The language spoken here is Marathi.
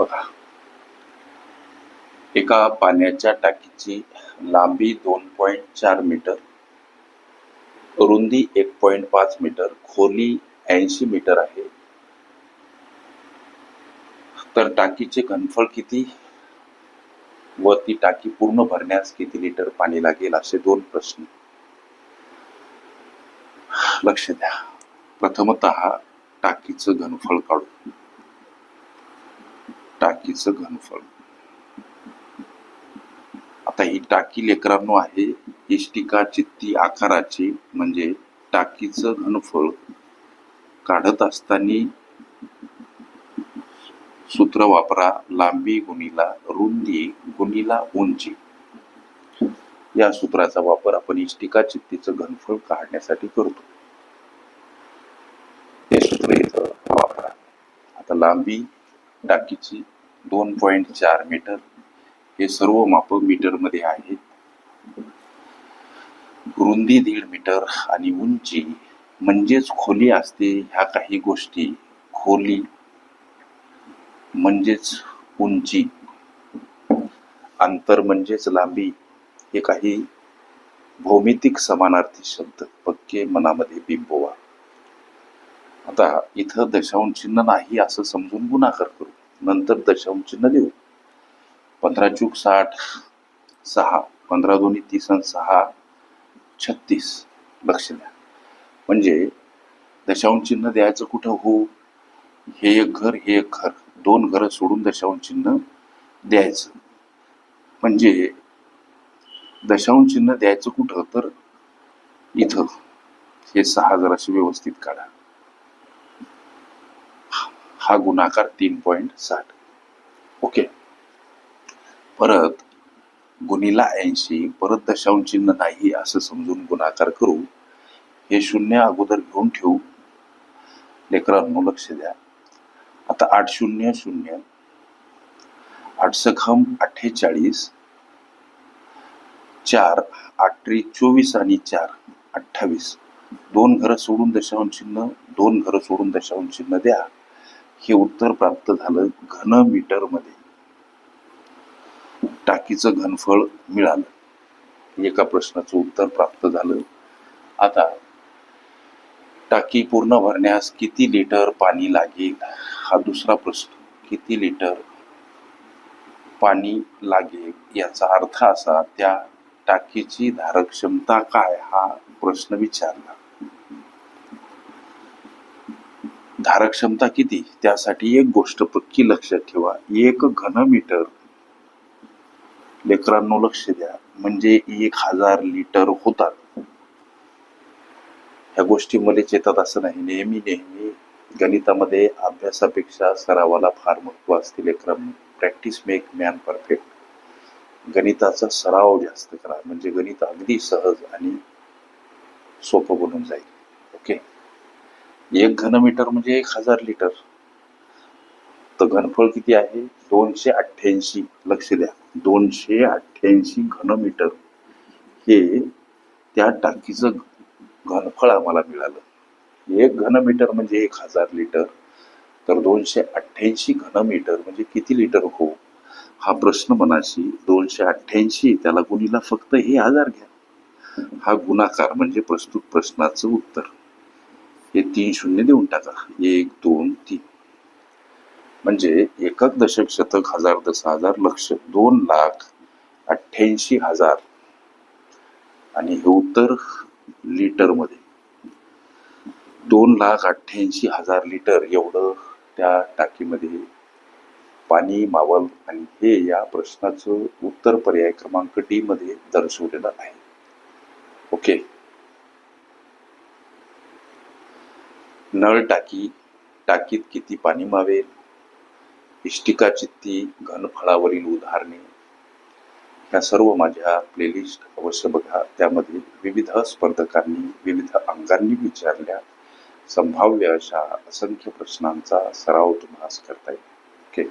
बघा. एका पाण्याच्या टाकीची लांबी दोन पॉईंट चार मीटर रुंदी एक पॉईंट पाच मीटर खोली ऐंशी मीटर आहे. तर टाकीचे घनफळ किती? व ती टाकी पूर्ण भरण्यास किती लिटर पाणी लागेल? असे दोन प्रश्न. लक्ष द्या. प्रथमत टाकीचं घनफळ काढू टाकीचं घनफळ. आता ही टाकी लेकरांनो आहे इष्टिका चित्ती आकाराची म्हणजे टाकीचं घनफळ काढत असताना सूत्र वापरा लांबी गुणीला रुंदी गुणीला उंची. या सूत्राचा वापर आपण इष्टिका चित्तीचं घनफळ काढण्यासाठी करतो. हे सूत्र इथं वापरा. आता लांबी टाकीची दोन पॉईंट चार मीटर हे सर्व माप मीटरमध्ये आहेत. रुंदी दीड मीटर आणि उंची म्हणजेच खोली असते ह्या काही गोष्टी. खोली म्हणजेच उंची. अंतर म्हणजेच लांबी हे काही भौमितिक समानार्थी शब्द पक्के मनामध्ये बिंबवा. आता इथं दशांश चिन्ह नाही असं समजून गुणाकार करू. नंतर दशांश चिन्ह देऊ. पंधरा चूक साठ सहा. पंधरा दोन्ही तीस आणि सहा छत्तीस. लक्ष द्या. म्हणजे दशांश चिन्ह द्यायचं कुठं हो? हे एक घर हे एक घर. दोन घरं सोडून दशांश चिन्ह द्यायचं. म्हणजे दशांश चिन्ह द्यायचं कुठं? तर इथं. हे सहा जराशी व्यवस्थित काढा. हा गुणाकार तीन पॉईंट साठ. ओके परत गुणिला ऐंशी परत दशांश चिन्ह नाही असं समजून गुणाकार करू. हे शून्य अगोदर घेऊन ठेवू. लेकरांनो लक्ष द्या. आता आठ शून्य शून्य. आठ सखम अठ्ठेचाळीस. चार आठ चोवीस आणि चार अठ्ठावीस. दोन घरं सोडून दशांश चिन्ह दोन घरं सोडून दशांश चिन्ह द्या. हे उत्तर प्राप्त झालं घन मीटरमध्ये. टाकीचं घनफळ मिळालं. एका प्रश्नाचं उत्तर प्राप्त झालं. आता टाकी पूर्ण भरण्यास किती लिटर पाणी लागेल? हा दुसरा प्रश्न. किती लिटर पाणी लागेल? याचा अर्थ असा त्या टाकीची धारक क्षमता काय? हा प्रश्न विचारला. धारक क्षमता किती? त्यासाठी एक गोष्ट पक्की लक्षात ठेवा. एक घनमीटर. लेकरांनो लक्ष द्या. म्हणजे एक हजार लिटर होतात. ह्या गोष्टी मला चेतात असं नाही. नेहमी नेहमी गणितामध्ये अभ्यासापेक्षा सरावाला फार महत्त्व असते लेकरांनो. प्रॅक्टिस मेक मॅन परफेक्ट गणिताचा सराव जास्त करा. म्हणजे गणित अगदी सहज आणि सोपं बनून जाईल. ओके एक घनमीटर म्हणजे एक हजार लिटर. तर घनफळ किती आहे? दोनशे अठ्ठ्याऐंशी. लक्ष द्या. दोनशे अठ्ठ्याऐंशी घनमीटर हे त्या टाकीचं घनफळ आम्हाला मिळालं. एक घनमीटर म्हणजे एक हजार लिटर. तर दोनशे अठ्ठ्याऐंशी घनमीटर म्हणजे किती लिटर हो? हा प्रश्न मनाशी दोनशे अठ्ठ्याऐंशी त्याला गुणीला फक्त हे हजार घ्या. हा गुणाकार म्हणजे प्रस्तुत प्रश्नाचं उत्तर. हे तीन शून्य देऊन टाका. एक दोन तीन. म्हणजे एकक दशक शतक हजार दस हजार लक्ष दोन लाख अठ्ठ्याऐंशी हजार. आणि हे उत्तर लिटरमध्ये दोन लाख अठ्ठ्याऐंशी हजार लिटर एवढं त्या टाकीमध्ये पाणी मावल आणि हे या प्रश्नाचं उत्तर पर्याय क्रमांक डी मध्ये दर्शवलेलं आहे. ओके? नळ टाकी टाकीत किती पाणी मावेल? इष्टिका चित्ती घनफळावरील उदाहरणे. ह्या सर्व माझ्या प्लेलिस्ट अवश्य बघा. त्यामध्ये विविध स्पर्धकांनी विविध अंगांनी विचारल्या संभाव्य अशा असंख्य प्रश्नांचा सराव तुम्हाला करता येईल.